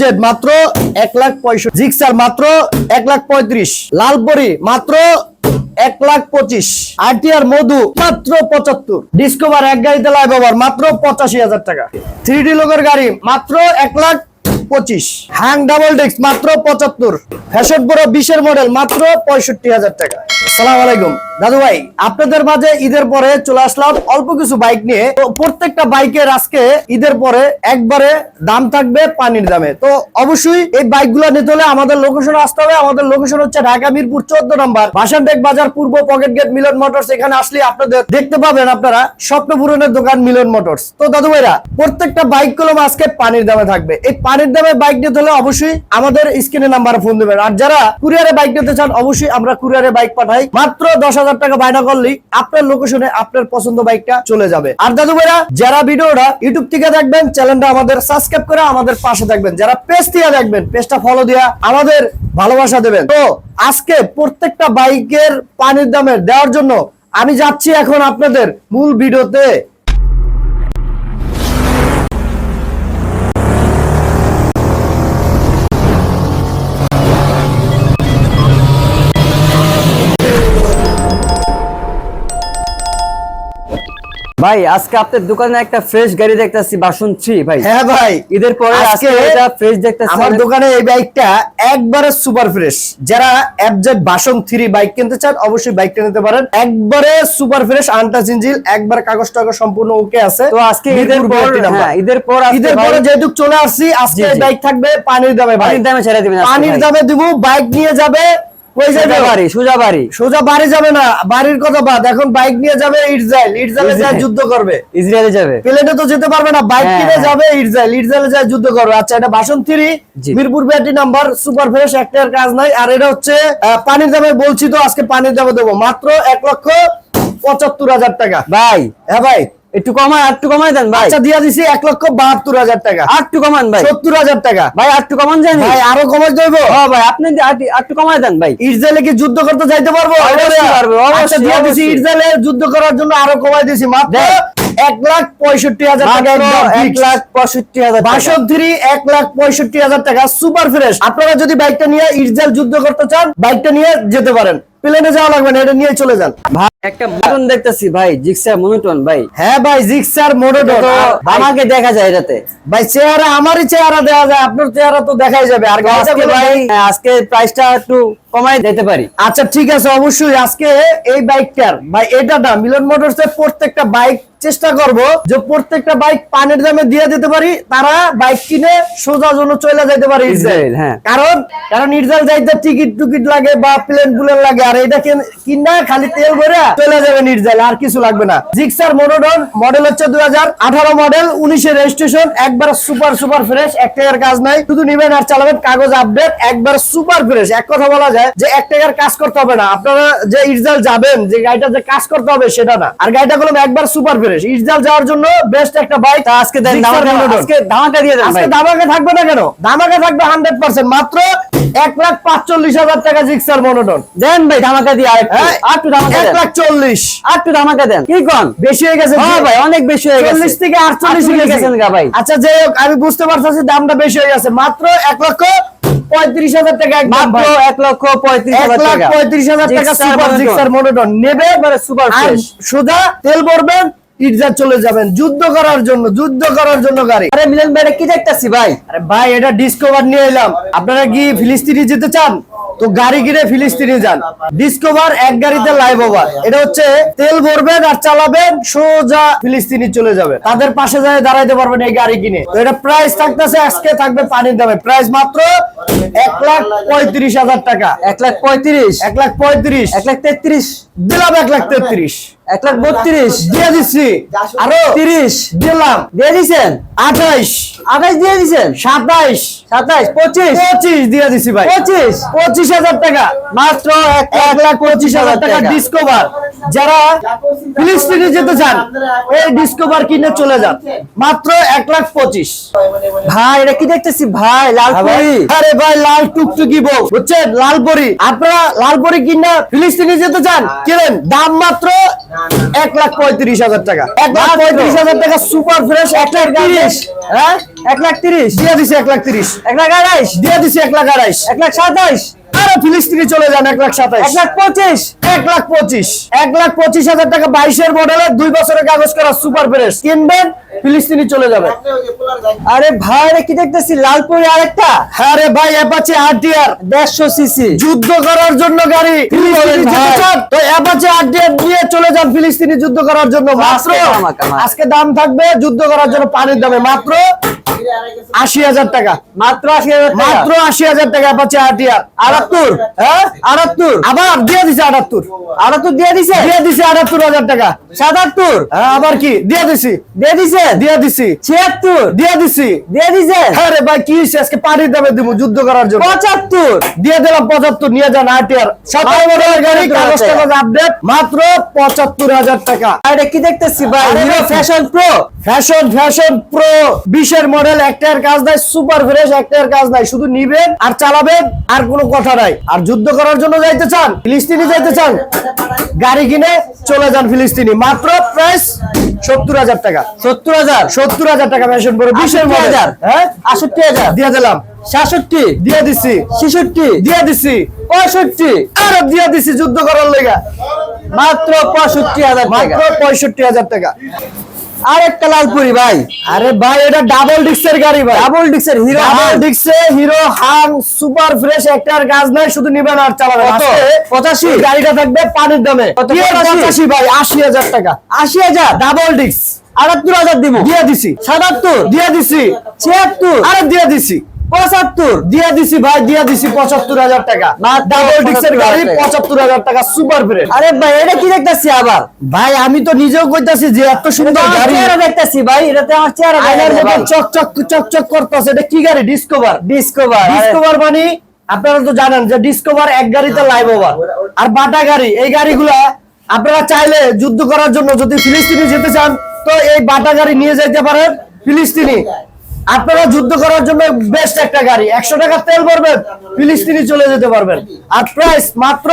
Z মাত্র এক লাখ পঁয়ষট্টি, জিক্সার মাত্র এক লাখ পঁয়ত্রিশ, লালপরি মাত্র এক লাখ পঁচিশ, আরটিআর মধু মাত্র পঁচাত্তর, ডিসকভার এক গাড়িতে লাইভ ওভার মাত্র পঁচাশি হাজার টাকা। থ্রি ডি লোকের গাড়ি মাত্র এক লাখ পঁচিশ হ্যাং ডাবল ডেক্স মাত্র পঁচাত্তর, ফ্যাশন প্রো বিশের মডেল মাত্র পঁয়ষট্টি হাজার টাকা। সালাম আলাইকুম। দাদু ভাই আপনাদের মাঝে ঈদের পরে চলে আসলাম অল্প কিছু বাইক নিয়ে। তো প্রত্যেকটা বাইকের আজকে ঈদের পরে একবারে দাম থাকবে পানির দামে। তো অবশ্যই এই বাইকগুলো নিতে হলে আমাদের লোকেশন আসতে হবে। আমাদের লোকেশন হচ্ছে ঢাকা মিরপুর চোদ্দ নম্বর। বাসানটেক বাজার পূর্ব পকেট গেট মিলন মোটরস। এখানে আসলে আপনাদের দেখতে পাবেন আপনারা স্বপ্ন পূরণের দোকান মিলন মোটরস। তো দাদু ভাইরা প্রত্যেকটা বাইকগুলো আজকে পানির দামে থাকবে। এই পানির দামে বাইক নিতে হলে অবশ্যই আমাদের স্ক্রিনে নাম্বারে ফোন দেবেন। আর যারা কুরিয়ারে বাইক নিতে চান, অবশ্যই আমরা কুরিয়ারে বাইক পাঠাই। মাত্র দশ হাজার টাকা বায়না করলেই আপনার লোকেশনে আপনার পছন্দ বাইকটা চলে যাবে। আর দাদু ভাইরা, যারা ভিডিওটা ইউটিউব থেকে দেখবেন চ্যানেলটা আমাদের সাবস্ক্রাইব করে আমাদের পাশে থাকবেন। যারা পেজ দিয়ে দেখবেন পেজটা ফলো দিয়া আমাদের ভালোবাসা দেবেন। তো আজকে প্রত্যেকটা বাইকের পানির দামের দেওয়ার জন্য আমি যাচ্ছি এখন আপনাদের মূল ভিডিওতে। ভাই আজকে আপনার দোকানে একটা ফ্রেশ গাড়ি দেখতেছি বাসন থ্রি ভাই। হ্যাঁ ভাই। ঈদের পরে আজকে এটা ফ্রেশ দেখতেছি। আমার দোকানে এই বাইকটা একবারে সুপার ফ্রেশ যারা এফজেড বাসন থ্রি বাইক কিনতে চান অবশ্যই বাইকটা নিতে পারেন। একবারে সুপার ফ্রেশ আনটাচ ইঞ্জিল একবার কাগজ টাগজ সম্পূর্ণ ওকে আছে। তো আজকে ঈদের পর হ্যাঁ ঈদের পর ঈদের পরে যেহেতু চলে আসছি আজকে। বাইক থাকবে পানির দামে পানির দামে ছেড়ে দিবেন পানির দামে দিব বাইক নিয়ে যাবে কই যাবে? বাড়ি সোজা বাড়ি। সোজা বাড়ি যাবে না বাড়ির কথা বাদ। এখন বাইক নিয়ে যাবে ইটজাইল ইটজাইলে যায় যুদ্ধ করবে। ইসরায়েলে যাবে। প্লেনে তো যেতে পারবে না বাইক কিনে। যাবে ইটজাইল ইটজাইলে যায় যুদ্ধ করবে। আচ্ছা এটা version three Mirpur battery number super fresh একটার কাজ নাই। আর এটা হচ্ছে পানির দামে বলছি তো আজকে পানির দামে দেবো। মাত্র এক লক্ষ পঁচাত্তর হাজার টাকা। ভাই। হ্যাঁ ভাই। একটু কমায় একটু কমায় দেন ভাই। আচ্ছা দিয়া দিছি এক লক্ষ বাহাত্তর হাজার টাকা। একটু কমান ভাই। সত্তর হাজার টাকা। ভাই একটু কমান ভাই আরও কমাই দেবো। ও ভাই আপনি একটু কমায় দেন ভাই। ইসরায়েলে কি যুদ্ধ করতে যাইতে পারব? আচ্ছা দিয়া দিছি ইসরায়েলে যুদ্ধ করার জন্য আরও কমাই দিছি। মাত্র। এক লাখ পঁয়ষট্টি হাজার এক। লাখ পঁয়ষট্টি হাজার থ্রি এক লাখ পঁয়ষট্টি হাজার টাকা। Super fresh. আপনারা যদি বাইকটা নিয়ে ইসরায়েল যুদ্ধ করতে চান বাইকটা নিয়ে যেতে পারেন। প্লেনে যাওয়া লাগবে না এটা নিয়ে চলে যান। ভাই একটা মোটন দেখতেছি ভাই জিক্সার মনোটন ভাই। হ্যাঁ ভাই জিক্সার মোনোটন। আমাকে দেখা যায় এটাতে। ভাই চেহারা আমারই চেহারা দেওয়া যায় আপনার চেহারা তো দেখাই যাবে। আর আজকে প্রাইস ভাই আজকে প্রাইসটা একটু কমাই দিতে পারি। আচ্ছা ঠিক আছে অবশ্যই আজকে এই বাইকটার ভাই এটা না মিলন মোটরস এর প্রত্যেকটা বাইক চেষ্টা করব যে প্রত্যেকটা বাইক পানির দামে দিয়ে দিতে পারি তারা বাইক কিনে সোজা জন্য চলে যাইতে পারে ইসরায়েল ইসরায়েল, হ্যাঁ। কারণ কারণ ইসরায়েল যাইতে টিকিট টুকিট লাগে বা প্লেন প্লেন লাগে আর এটা কিনা খালি তেল ভরে চলে যাবে ইসরায়েল আর কিছু লাগবে না। জিক্সার মোনোডন মডেল হচ্ছে দুই হাজার আঠারো মডেল উনিশের রেজিস্ট্রেশন একবার সুপার সুপার ফ্রেশ এক টাকার কাজ নাই। শুধু নিবেন আর চালাবেন কাগজ আপডেট একবার সুপার ফ্রেশ। এক কথা বলা যায় যে এক টাকার কাজ করতে হবে না। আপনারা যে ইসরায়েল যাবেন যে গাড়িটা যে কাজ করতে হবে সেটা না। আর গাড়িটা গুলো একবার সুপার ফ্রেশ ইসরায়েল যাওয়ার জন্য বেস্ট একটা বাইক আজকে দেন ধামাকা। আজকে ধামাকা দিয়ে দেন আজকে ভাই থাকবে না কেন? দামাকে থাকবে হান্ড্রেড পার্সেন্ট মাত্র এক লাখ পাঁচচল্লিশ হাজার টাকা জিক্সার মনোটন দেন ভাই ধামাকা দিয়ে আরেকটু। হ্যাঁ এক লাখ চল্লিশ। আরেকটু ধামাকা দেন। কি কোন? বেশি হয়ে গেছে হ্যাঁ ভাই অনেক বেশি হয়ে গেছে। চল্লিশ থেকে আটচল্লিশ হয়ে গেছে। গেছেন ভাই। আচ্ছা যাই হোক আমি বুঝতে পারছি দামটা বেশি হয়ে গেছে। মাত্র এক লক্ষ পঁয়ত্রিশ হাজার টাকা একদম মাত্র। এক লক্ষ পঁয়ত্রিশ এক লাখ টাকা পঁয়ত্রিশ হাজার টাকা সুপার। জিক্সার মনোটন নেবে সুপার সোজা তেল ভরবেন ইটজা চলে যাবেন। যুদ্ধ করার জন্য যুদ্ধ করার জন্য গাড়ি। আরে মিলন ভাই এটা কি দেখতেছি ভাই? আরে ভাই এটা ডিসকভার নিয়ে এলাম। আপনারা কি ফিলিস্তিনি যেতে চান? তো গাড়ি কিনে ফিলিস্তিনি যান। ডিসকভার এক গাড়িতে লাইভ ওভার এটা হচ্ছে তেল ভরবেন আর চালাবেন সোজা ফিলিস্তিনি চলে যাবে। তাদের পাশে যায় দাঁড়াইতে পারবেন এই গাড়ি কিনে। তো এটা প্রাইস থাকতেছে আজকে থাকবে পানির দামে। প্রাইস মাত্র এক লাখ পঁয়ত্রিশ হাজার টাকা। এক লাখ পঁয়ত্রিশ। এক লাখ পঁয়ত্রিশ। এক লাখ তেত্রিশ। দিলাম এক লাখ তেত্রিশ। এক লাখ বত্রিশ দিয়ে দিচ্ছি আরও তিরিশ দিলাম। দিয়ে দিছেন? আঠাইশ। আঠাইশ দিয়ে দিছেন? সাতাইশ। সাতাইশ পঁচিশ। পঁচিশ দিয়ে দিছি ভাই। পঁচিশ পঁচিশ হাজার টাকা। মাত্র এক লাখ পঁচিশ হাজার টাকা ডিসকভার যারা ফিলিস্তিনে যেতে চান এই ডিসকভার কিনে চলে যান। মাত্র এক লাখ পঁচিশ। ভাই এটা কি দেখতেছি? ভাই লালপুরি আরে ভাই লাল টুকটুকি বউ। বুঝছেন? লালপরি আপনারা লালপরি কিনা ফিলিস্তিনি যেতে চান কিনেন। দাম মাত্র এক লাখ পঁয়ত্রিশ হাজার টাকা এক লাখ পঁয়ত্রিশ হাজার টাকা সুপার ফ্রেশ এক লাখ তিরিশ হ্যাঁ এক লাখ তিরিশ দিয়ে দিছি এক লাখ তিরিশ এক লাখ আড়াইশ দিয়ে দিছি এক লাখ আড়াইশ এক লাখ সাতাইশ আরও ফিলিস্তিনি চলে যান এক লাখ সাতাইশ এক লাখ পঁচিশ এক লাখ পঁচিশ। এক লাখ পঁচিশ হাজার টাকা বাইশের মডেলের দুই বছরের কাগজ করা সুপার ফ্রেশ কিনবেন ফিলিস্তিনি চলে যাবে। আরে ভাই কি দেখতেছি? লালপুরি আরেকটা? হ্যাঁ ভাই অ্যাপাচি আরটিআর দেড়শো সিসি যুদ্ধ করার জন্য গাড়ি? তো অ্যাপাচি আরটিআর নিয়ে চলে যান ফিলিস্তিনি যুদ্ধ করার জন্য। মাত্র। আজকে দাম থাকবে যুদ্ধ করার জন্য পানির দামে। মাত্র আশি হাজার টাকা। মাত্র আশি হাজার মাত্র আশি হাজার টাকা অ্যাপাচি আরটিআর আটাত্তর? হ্যাঁ? আটাত্তর? আবার দিয়ে দিছে আটাত্তর। আটাত্তর দিয়ে দিছে? দিয়ে দিছে আটাত্তর হাজার টাকা। সাতাত্তর? হ্যাঁ আবার কি? দিয়ে দিছি। দিয়ে দিছে? দিয়ে দিছি। ছিয়াত্তর? দিয়ে দিছি। দিয়ে দিছে? হ্যাঁ রে ভাই কি আজকে পানির দামে দিব যুদ্ধ করার জন্য। পঁচাত্তর? দিয়ে দিলাম পঁচাত্তর নিয়ে যান আরটিআর সতেরো মডেলের গাড়ি কাগজ টাগজ আপডেট মাত্র পঁচাত্তর হাজার টাকা। কি দেখতেছি ভাই। Fashion pro fashion fashion pro বিশের মডেল একটার কাজ নাই সুপার ফ্রেশ একটার কাজ নাই। শুধু নিবেন আর চালাবেন আর কোনো কথা নাই। আর যুদ্ধ করার জন্য যাইতে চান ফিলিস্তিনি যাইতে চান গাড়ি কিনে চলে যান ফিলিস্তিনি। মাত্র প্রাইস সত্তর হাজার টাকা। সত্তর হাজার? সত্তর হাজার টাকা ফ্যাশন প্রো বিশের হাজার? হ্যাঁ? আষট্টি হাজার? দিয়ে দিলাম। সাতষট্টি? দিয়ে দিছি। ছেষট্টি? দিয়ে দিছি। পঁয়ষট্টি? আরও দিয়ে দিছি যুদ্ধ করার লেগা। মাত্র পঁয়ষট্টি হাজার টাকা। মাত্র পঁয়ষট্টি হাজার টাকা। আরেকটা লালপুরি ভাই। আরে ভাই এটা ডাবল ডিক্সের গাড়ি ভাই। ডাবল ডিক্সের হিরো ডাবল ডিক্সে হিরো হাম সুপার ফ্রেশ একটার কাজ নাই শুধু নিবেন আর চালাবেন পঁচাশি? গাড়িটা থাকবে পানির দামে? পঁচাশি? ভাই আশি হাজার টাকা। আশি হাজার? ডাবল ডিক্স আটাত্তর হাজার দিব। দিয়ে দিছি। সাতাত্তর? দিয়ে দিছি। ছিয়াত্তর? আরে দিয়া দিছি। পঁচাত্তর। দিয়ে দিছি ভাই দিয়ে দিছি পঁচাত্তর হাজার টাকা। মাত্র ডাবল ডিক্সের গাড়ি। পঁচাত্তর হাজার টাকা। সুপার ফ্রেশ আরে ভাই এটা কি দেখতেছি আবার? ভাই আমি তো নিজেও কইতাছি যে এত সুন্দর গাড়ি। দেখতেছি ভাই এটাতে আমার চেহারা আয়নার ভাই। চক চক চক চক করতেছে। এটা কি গাড়ি? ডিসকভার ডিসকভার ডিসকভার মানে আপনারা তো জানেন যে ডিসকভার এক গাড়িতে লাইভ ওভার আর বাটা গাড়ি এই গাড়িগুলা আপনারা চাইলে যুদ্ধ করার জন্য যদি ফিলিস্তিনি যেতে চান তো এই বাটা গাড়ি নিয়ে যেতে পারেন ফিলিস্তিনি আপনারা যুদ্ধ করার জন্য বেস্ট একটা গাড়ি। একশো টাকা তেল ভরবেন ফিলিস্তিনি চলে যেতে পারবেন। আর প্রাইস মাত্র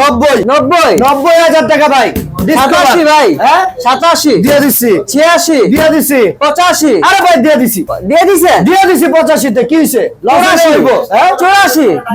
নব্বই। নব্বই। নব্বই হাজার টাকা ভাই। Discover। সাতাশি ভাই। হ্যাঁ? সাতাশি। দিয়ে দিচ্ছি ছিয়াশি। দিয়ে দিচ্ছি পঁচাশি। আরে ভাই দিয়ে দিছি। দিয়ে দিছেন দিয়ে দিছি পঁচাশিতে। কি হয়েছে চৌরাশি। হ্যাঁ?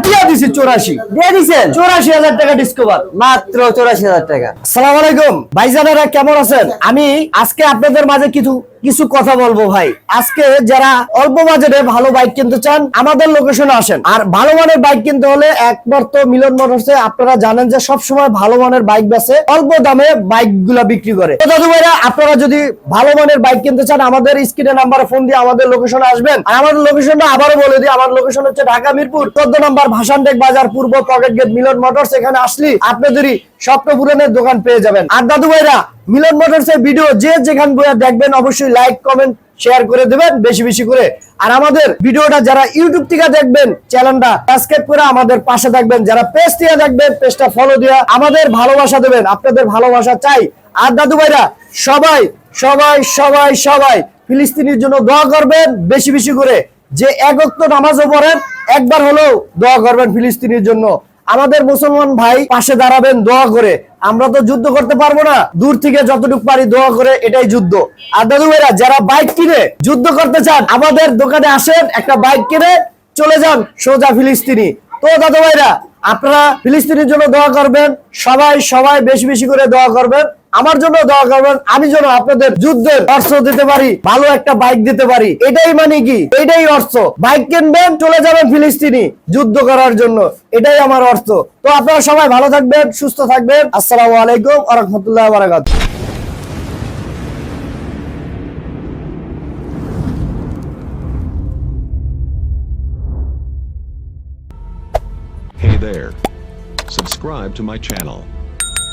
দিয়ে দিছি চৌরাশি। দিয়ে দিছেন? চৌরাশি হাজার টাকা ডিসকভার মাত্র চৌরাশি হাজার টাকা। সালাম আলাইকুম। ভাইজানেরা কেমন আছেন? আমি আজকে আপনাদের মাঝে কিছু কিছু কথা বলব ভাই। আজকে যারা অল্প বাজেটে ভালো বাইক কিনতে চান আমাদের লোকেশনে আসেন। আর ভালো মানের বাইক কিনতে হলে একবার তো মিলন মোটরসে আপনারা জানেন যে সব সময় ভালো মানের বাইক বেচে অল্প দামে বাইকগুলা বিক্রি করে। দাদু ভাইরা, আপনারা যদি ভালো মানের বাইক কিনতে চান, আমাদের স্ক্রিনে নাম্বারে ফোন দিয়ে আমাদের লোকেশনে আসবেন। আর আমাদের লোকেশনটা আবারও বলে দিই, আমার লোকেশন হচ্ছে ঢাকা, মিরপুর। চোদ্দ নম্বর ভাসানটেক বাজার, পূর্ব পকেট গেট, মিলন মোটরস, এখানে আসলি আপনাদেরই স্বপ্ন পূরণের দোকান পেয়ে যাবেন। আর দাদু ভাইরা মিলন মোটরস এর ভিডিও যে যেখান বইয়া দেখবেন, অবশ্যই লাইক কমেন্ট শেয়ার করে দেবেন, বেশি বেশি করে। আর আমাদের ভিডিওটা যারা ইউটিউব থেকে দেখবেন চ্যানেলটা সাবস্ক্রাইব করে আমাদের পাশে থাকবেন। যারা পেজ দিয়ে দেখবেন পেজটা ফলো দিয়া আমাদের ভালোবাসা দেবেন। আপনাদের ভালোবাসা চাই। আর দাদু ভাইরা, সবাই সবাই সবাই সবাই ফিলিস্তিনির জন্য দোয়া করবেন, বেশি বেশি করে। যে একত্র নামাজও পড়েন, একবার হলেও দোয়া করবেন ফিলিস্তিনির জন্য। আমাদের মুসলমান ভাই পাশে দাঁড়াবেন, দোয়া করে। আমরা তো যুদ্ধ করতে পারব না। দূর থেকে যতটুকু পারি দোয়া করে, এটাই যুদ্ধ। আর দাদু ভাইরা, যারা বাইক কিনে যুদ্ধ করতে চান, আমাদের দোকানে আসেন, একটা বাইক কিনে চলে যান সোজা ফিলিস্তিনি। তো দাদু ভাইরা, আপনারা ফিলিস্তিনির জন্য দোয়া করবেন, সবাই সবাই বেশি বেশি করে দোয়া করবেন। আমার জন্য দোয়া করবেন, আমি যেন আপনাদের যুদ্ধের অর্থ দিতে পারি, ভালো একটা বাইক দিতে পারি। এটাই মানে কি? এটাই অর্থ। বাইক কিনবেন, চলে যাবেন ফিলিস্তিনি যুদ্ধ করার জন্য। এটাই আমার অর্থ। তো আপনারা সবাই ভালো থাকবেন, সুস্থ থাকবেন। আসসালামু আলাইকুম আ রহমতুল্লাহ বারাকাত Hey there. Subscribe to my channel.